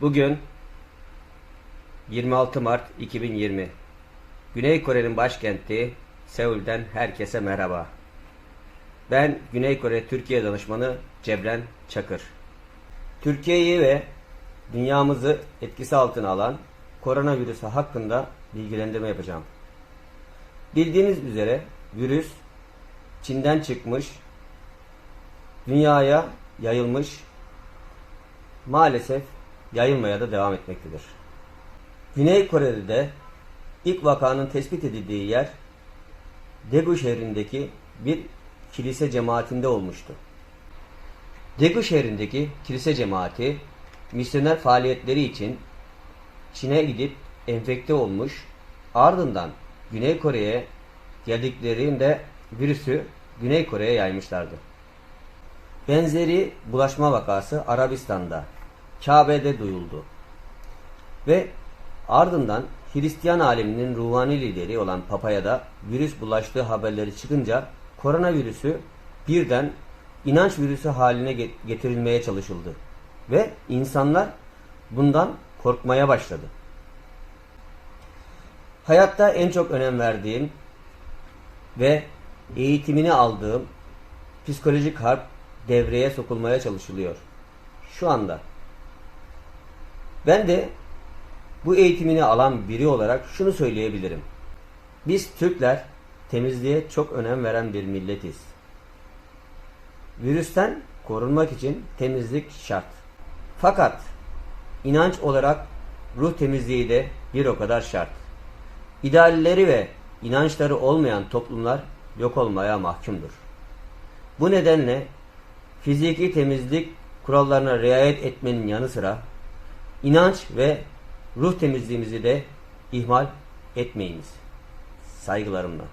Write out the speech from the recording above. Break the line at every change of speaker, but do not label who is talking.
Bugün 26 Mart 2020. Güney Kore'nin başkenti Seul'den herkese merhaba. Ben Güney Kore Türkiye danışmanı Cebren Çakır. Türkiye'yi ve dünyamızı etkisi altına alan koronavirüsü hakkında bilgilendirme yapacağım. Bildiğiniz üzere virüs Çin'den çıkmış, dünyaya yayılmış, maalesef yayılmaya da devam etmektedir. Güney Kore'de de ilk vakanın tespit edildiği yer Daegu şehrindeki bir kilise cemaatinde olmuştu. Daegu şehrindeki kilise cemaati misyoner faaliyetleri için Çin'e gidip enfekte olmuş, ardından Güney Kore'ye geldiklerinde virüsü Güney Kore'ye yaymışlardı. Benzeri bulaşma vakası Arabistan'da, Kabe'de duyuldu. Ve ardından Hristiyan aleminin ruhani lideri olan Papa'ya da virüs bulaştığı haberleri çıkınca koronavirüsü birden inanç virüsü haline ge- getirilmeye çalışıldı. Ve insanlar bundan korkmaya başladı. Hayatta en çok önem verdiğim ve eğitimini aldığım psikolojik harp devreye sokulmaya çalışılıyor. Şu anda. Ben de bu eğitimini alan biri olarak şunu söyleyebilirim. Biz Türkler temizliğe çok önem veren bir milletiz. Virüsten korunmak için temizlik şart. Fakat inanç olarak ruh temizliği de bir o kadar şart. İdealleri ve inançları olmayan toplumlar yok olmaya mahkumdur. Bu nedenle fiziki temizlik kurallarına riayet etmenin yanı sıra inanç ve ruh temizliğimizi de ihmal etmeyiniz. Saygılarımla.